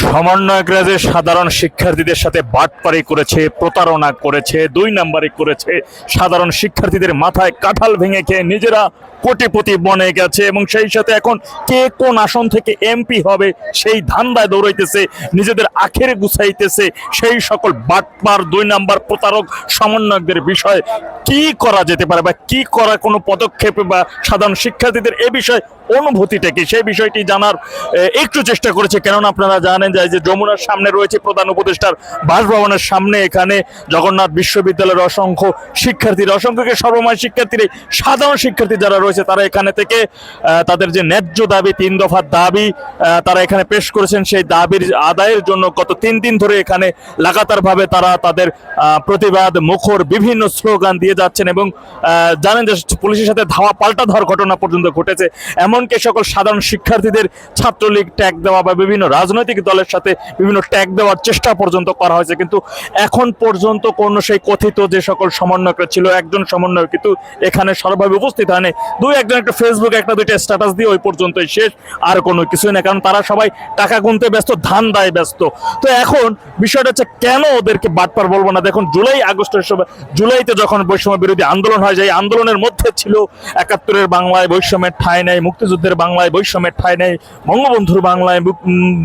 সমন্বয়করা যে সাধারণ শিক্ষার্থীদের সাথে বাটপারি করেছে, প্রতারণা করেছে, দুই নাম্বারি করেছে। সাধারণ শিক্ষার্থীদের মাথায় কাঁঠাল ভেঙে খেয়ে নিজেরা কোটিপতি বনে গেছে এবং সেই সাথে এখন কে কোন আসন থেকে এমপি হবে সেই ধান্দায় দৌড়াইতেছে, নিজেদের আখের গুছাইতেছে। সেই সকল বাটপার দুই নাম্বার প্রতারক, সমন্বয়কদের বিষয়ে কি করা যেতে পারে বা কি করা কোনো পদক্ষেপ বা সাধারণ শিক্ষার্থীদের এ বিষয়ে অনুভূতিটা কি? সেই বিষয়টি জানার একটু চেষ্টা করেছে। কেননা আপনারা জানেন যে যমুনার সামনে রয়েছে প্রধান উপদেষ্টার বাসভবনের সামনে। এখানে জগন্নাথ বিশ্ববিদ্যালয়ের অসংখ্য শিক্ষার্থীরা অসংখ্য কি সর্বময় শিক্ষার্থীরা সাধারণ শিক্ষার্থী যারা রয়েছে, তারা এখানে থেকে তাদের যে ন্যায্য দাবি, তিন দফার দাবি তারা এখানে পেশ করেছেন। সেই দাবির আদায়ের জন্য গত তিন দিন ধরে এখানে লাগাতারভাবে তারা তাদের প্রতিবাদ, মুখর বিভিন্ন স্লোগান দিয়ে যাচ্ছেন এবং জানেন যে পুলিশের সাথে ধাওয়া পাল্টা ধর ঘটনা পর্যন্ত ঘটেছে। এমনকি সকল সাধারণ শিক্ষার্থীদের ছাত্রলীগ ট্যাগ দেওয়া বা বিভিন্ন রাজনৈতিক দলের সাথে বিভিন্ন ট্যাগ দেওয়ার চেষ্টা পর্যন্ত করা হয়েছে। কিন্তু এখন পর্যন্ত কোন সেই কথিত যে সকল সমন্বয়করা ছিল, একজন সমন্বয়ক কিন্তু এখানে সর্বভাবে উপস্থিত হয়নি। দুই একজন একটা ফেসবুক একটা দুইটা স্ট্যাটাস দিয়ে ওই পর্যন্তই শেষ, আর কোনো কিছুই না কারণ তারা সবাই টাকা গুনতে ব্যস্ত ধান দায় ব্যস্ত। তো এখন বিষয়টা হচ্ছে কেন ওদেরকে বাটপার বলব না? দেখুন, জুলাই আগস্টের সময়, জুলাইতে যখন বৈষম্য বিরোধী আন্দোলন হয় যায় আন্দোলনের মধ্যে ছিল একাত্তরের বাংলায় বৈষম্যের ঠাঁই নেই, মুক্তিযুদ্ধের বাংলায় বৈষম্যের ঠাঁই নেই, বঙ্গবন্ধুর বাংলায়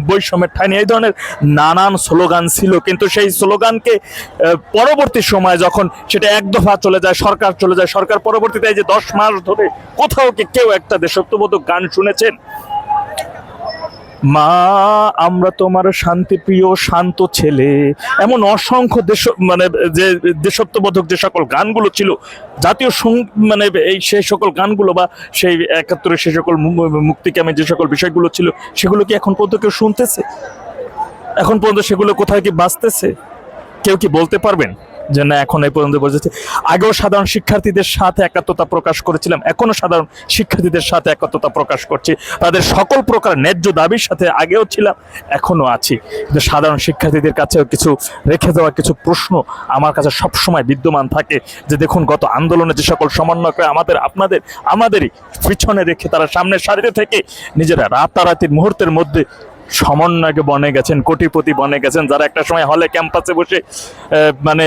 বৈষম্যের ঠাই এই ধরনের নানান স্লোগান ছিল, কিন্তু সেই স্লোগানকে পরবর্তী সময় যখন সেটা এক দফা চলে যায়, সরকার চলে যায়, সরকার পরবর্তীতে এই যে দশ মাস ধরে কোথাও কি কেউ একটা দেশত্ববোধক গান শুনেছেন? মা, আমরা তোমার শান্তিপ্রিয়, শান্ত ছেলে। এমন অসংখ্য দেশ মানে যে দেশত্ববোধক যে সকল গানগুলো ছিল, জাতীয় মানে এই সেই সকল গানগুলো বা সেই একাত্তরের সে সকল মুক্তিকামে যে সকল বিষয়গুলো ছিল, সেগুলো কি এখন পর্যন্ত কেউ শুনতেছে? এখন পর্যন্ত সেগুলো কোথায় কি বাঁচতেছে কেউ কি বলতে পারবেন? যে না এখন এই পর্যন্ত বোঝাচ্ছে আগেও সাধারণ শিক্ষার্থীদের সাথে একাত্মতা প্রকাশ করেছিলাম, এখনও সাধারণ শিক্ষার্থীদের সাথে একাত্মতা প্রকাশ করছি। তাদের সকল প্রকার ন্যায্য দাবির সাথে আগেও ছিলাম, এখনও আছি। কিন্তু সাধারণ শিক্ষার্থীদের কাছেও কিছু রেখে দেওয়া কিছু প্রশ্ন আমার কাছে সবসময় বিদ্যমান থাকে যে দেখুন, গত আন্দোলনে যে সকল সমন্বয়করা আমাদের, আপনাদের, আমাদেরই পিছনে রেখে তারা সামনের সারিতে থেকে নিজেরা রাতারাতির মুহূর্তের মধ্যে সমন্বয়কে বনে গেছেন, কোটিপতি বনে গেছেন, যারা একটা সময় হলে ক্যাম্পাসে বসে মানে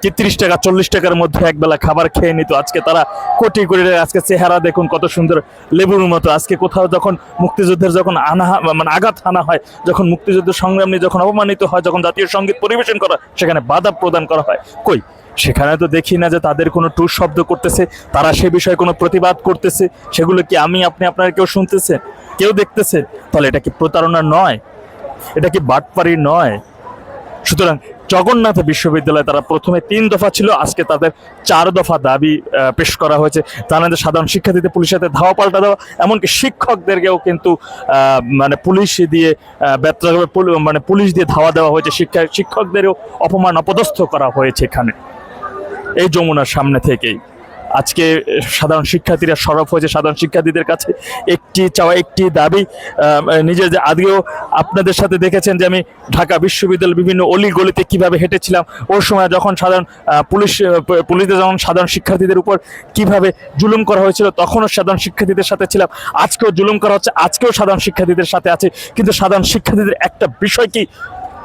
কি তিরিশ টাকা, চল্লিশ টাকার মধ্যে একবেলা খাবার খেয়ে নিত। আজকে তারা কোটি কোটি আজকে চেহারা দেখুন কত সুন্দর লেবুর মতো। আজকে কোথাও যখন মুক্তিযুদ্ধের যখন আনা মানে আঘাত আনা হয়, যখন মুক্তিযুদ্ধ সংগ্রাম নিয়ে যখন অপমানিত হয়, যখন জাতীয় সংগীত পরিবেশন করা সেখানে বাধা প্রদান করা হয়। কই? সেখানে তো দেখি না যে তাদের কোনো টুর শব্দ করতেছে, তারা সে বিষয়ে কোনো প্রতিবাদ করতেছে, সেগুলো কি আমি, আপনি, আপনারা কেউ শুনতেছে, কেউ দেখতেছে? তাহলে এটা কি প্রতারণা নয়? এটা কি বাটপারি নয়? সুতরাং জগন্নাথ বিশ্ববিদ্যালয়ে তারা প্রথমে তিন দফা ছিল, আজকে তাদের চার দফা দাবি পেশ করা হয়েছে। যায় সাধারণ শিক্ষার্থীদের পুলিশের সাথে ধাওয়া পাল্টা দেওয়া, এমনকি শিক্ষকদেরকেও কিন্তু মানে পুলিশ দিয়ে পুল- মানে পুলিশ দিয়ে ধাওয়া দেওয়া হয়েছে। শিক্ষা, শিক্ষকদেরও অপমান, অপদস্থ করা হয়েছে এখানে। এই যমুনার সামনে থেকেই। আজকে সাধারণ শিক্ষার্থীরা সরব হয়েছে। সাধারণ শিক্ষার্থীদের কাছে একটি চাওয়া, একটি দাবি নিজের যে আজকেও আপনাদের সাথে দেখেছেন যে আমি ঢাকা বিশ্ববিদ্যালয়ের বিভিন্ন অলি গলিতে কীভাবে হেঁটেছিলাম ওর সময় যখন সাধারণ পুলিশ পুলিশদের যখন সাধারণ শিক্ষার্থীদের উপর কীভাবে জুলুম করা হয়েছিল, তখনও সাধারণ শিক্ষার্থীদের সাথে ছিলাম। আজকেও জুলুম করা হচ্ছে, আজকেও সাধারণ শিক্ষার্থীদের সাথে আছে। কিন্তু সাধারণ শিক্ষার্থীদের একটা বিষয় কি?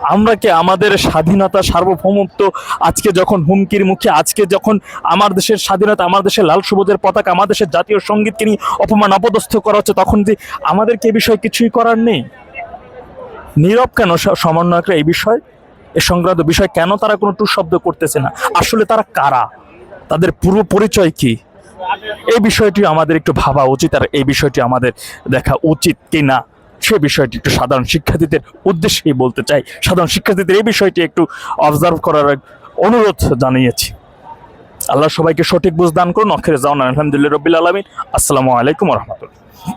আমরা কি আমাদের স্বাধীনতা সার্বভৌমত্ব আজকে যখন হুমকির মুখে, আজকে যখন আমার দেশের স্বাধীনতা, আমার দেশের লাল সবুজের পতাকা, আমার দেশের জাতীয় সঙ্গীতকে নিয়ে অপমান, অপদস্থ করা হচ্ছে, তখন যে আমাদেরকে এ বিষয়ে কিছুই করার নেই? নীরব কেন সমন্বয়করা এই বিষয়? এ সংক্রান্ত বিষয় কেন তারা কোনো টুর শব্দ করতেছে না? আসলে তারা কারা? তাদের পূর্ব পরিচয় কি? এই বিষয়টি আমাদের একটু ভাবা উচিত, আর এই বিষয়টি আমাদের দেখা উচিত কি না সে বিষয়টি একটু সাধারণ শিক্ষার্থীদের উদ্দেশ্যেই বলতে চাই। সাধারণ শিক্ষার্থীদের এই বিষয়টি একটু অবজার্ভ করার অনুরোধ জানিয়েছি। আল্লাহ সবাইকে সঠিক বুঝ দান করুন। অক্ষরে যাওয়ান আলহামদুলিল্লাহ রবিল আলমিন। আসসালামু আলাইকুম রহমতুল্লাহ।